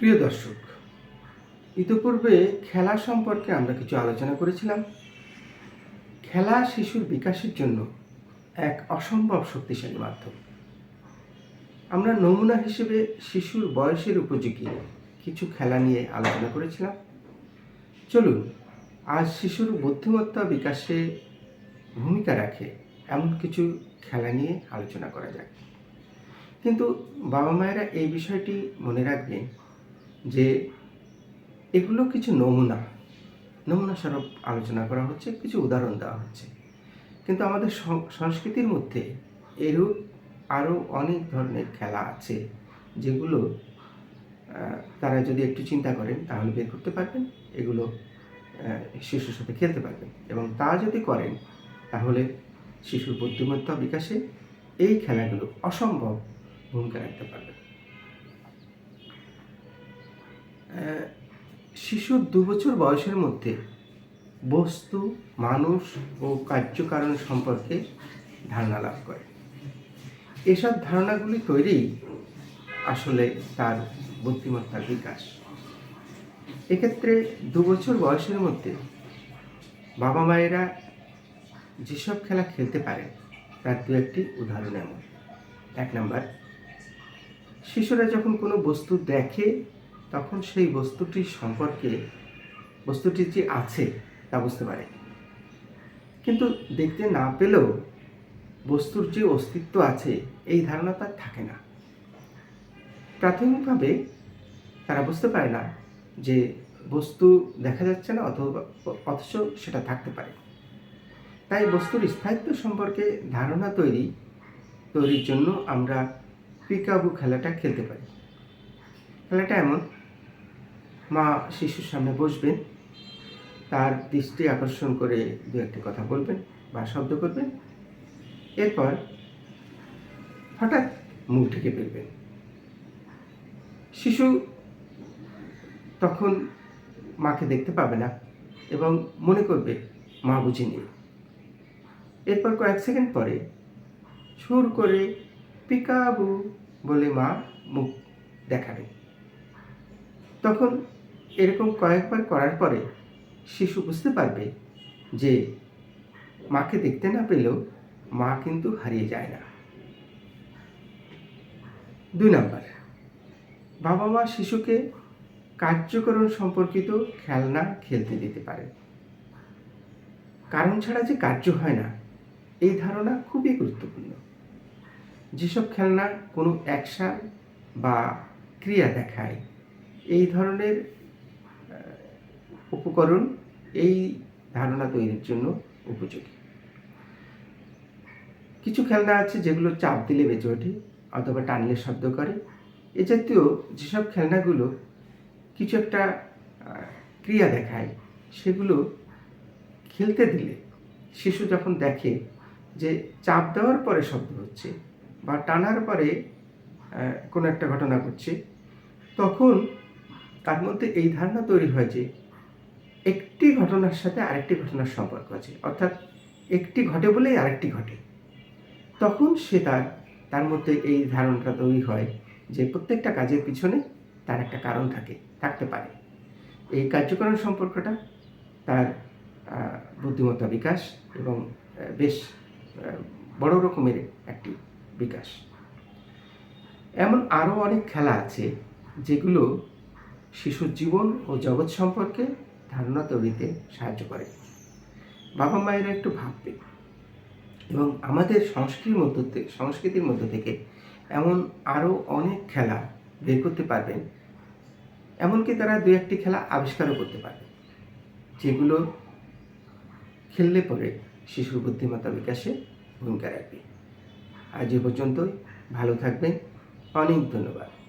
প্রিয় দর্শক, ইতিপূর্বে খেলা সম্পর্কে আমরা কিছু আলোচনা করেছিলাম। খেলা শিশুর বিকাশের জন্য এক অসম্ভব শক্তিশালী মাধ্যম। আমরা নমুনা হিসেবে শিশুর বয়সের উপযোগী কিছু খেলা নিয়ে আলোচনা করেছিলাম। চলুন, আজ শিশুর বুদ্ধিমত্তা বিকাশে ভূমিকা রাখে এমন কিছু খেলা নিয়ে আলোচনা করা যাক। কিন্তু বাবা মায়েরা এই বিষয়টি মনে রাখবেন যে এগুলো কিছু নমুনা। নমুনা স্বরূপ আলোচনা করা হচ্ছে, কিছু উদাহরণ দেওয়া হচ্ছে। কিন্তু আমাদের সংস্কৃতির মধ্যে এরূপ আরও অনেক ধরনের খেলা আছে, যেগুলো তারা যদি একটু চিন্তা করেন, তাহলে বের করতে পারবেন। এগুলো শিশুর সাথে খেলতে পারবেন। এবং তা যদি করেন, তাহলে শিশুর বুদ্ধিমত্তা বিকাশে এই খেলাগুলো অসম্ভব ভূমিকা রাখতে পারবে। শিশুর দু বছর বয়সের মধ্যে বস্তু, মানুষ ও কার্যকারণ সম্পর্কে ধারণা লাভ করে। এসব ধারণাগুলি তৈরি আসলে তার বুদ্ধিমত্তার বিকাশ। এক্ষেত্রে দু বছর বয়সের মধ্যে বাবা মায়েরা যেসব খেলা খেলতে পারে, তার দু একটি উদাহরণ এমন। এক নাম্বার, শিশুরা যখন কোনো বস্তু দেখে তখন সেই বস্তুটির সম্পর্কে, বস্তুটি যে আছে তা বুঝতে পারে। কিন্তু দেখতে না পেলেও বস্তুর যে অস্তিত্ব আছে, এই ধারণা তার থাকে না। প্রাথমিকভাবে তারা বুঝতে পারে না যে বস্তু দেখা যাচ্ছে না অথবা, অথচ সেটা থাকতে পারে। তাই বস্তুর স্থায়িত্ব সম্পর্কে ধারণা তৈরি, তৈরির জন্য আমরা পিকাবু খেলাটা খেলতে পারি। খেলাটা এমন মা শিশুর সামনে বসবেন, তার দৃষ্টি আকর্ষণ করে দু একটি কথা বলবেন বা শব্দ করবেন। এরপর হঠাৎ মুখ ঢেকে ফেলবেন। শিশু তখন মাকে দেখতে পাবে না এবং মনে করবে, মা বুঝি নেই এরপর কয়েক সেকেন্ড পরে সুর করে পিকাবু বলে মা মুখ দেখাবে তখন এরকম কয়েকবার করার পরে শিশু বুঝতে পারবে যে মাকে দেখতে না পেলেও মা কিন্তু হারিয়ে যায় না। দুই নাম্বার, বাবা মা শিশুকে কার্যকরণ সম্পর্কিত খেলনা খেলতে দিতে পারে। কারণ ছাড়া যে কার্য হয় না, এই ধারণা খুবই গুরুত্বপূর্ণ। যেসব খেলনা কোনো অ্যাকশান বা ক্রিয়া দেখায়, এই ধরনের উপকরণ এই ধারণা তৈরির জন্য উপযোগী। কিছু খেলনা আছে যেগুলো চাপ দিলে বেঁচে ওঠে অথবা টানলে শব্দ করে। এ জাতীয় যেসব খেলনাগুলো কিছু একটা ক্রিয়া দেখায়, সেগুলো খেলতে দিলে শিশু যখন দেখে যে চাপ দেওয়ার পরে শব্দ হচ্ছে বা টানার পরে কোনো একটা ঘটনা ঘটছে, তখন তার মধ্যে এই ধারণা তৈরি হয় যে একটি ঘটনার সাথে আরেকটি ঘটনার সম্পর্ক আছে। অর্থাৎ একটি ঘটে বলেই আরেকটি ঘটে। তখন সে তার তার মধ্যে এই ধারণাটা তৈরি হয় যে প্রত্যেকটা কাজের পিছনে তার একটা কারণ থাকে, থাকতে পারে। এই কার্যকরণ সম্পর্কটা তার বুদ্ধিমত্তা বিকাশ এবং বেশ বড় রকমের একটি বিকাশ। এমন আরও অনেক খেলা আছে যেগুলো শিশুর জীবন ও জগৎ সম্পর্কে ধারণা তৈরিতে সাহায্য করে। বাবা মায়েরা একটু ভাববে এবং আমাদের সংস্কৃতির মধ্য থেকে সংস্কৃতির মধ্য থেকে এমন আরও অনেক খেলা বের করতে পারবেন। এমনকি তারা দু একটি খেলা আবিষ্কারও করতে পারবে, যেগুলো খেললে পরে শিশুর বুদ্ধিমত্তা বিকাশে ভূমিকা রাখবে। আজ এ পর্যন্তই। ভালো থাকবেন। অনেক ধন্যবাদ।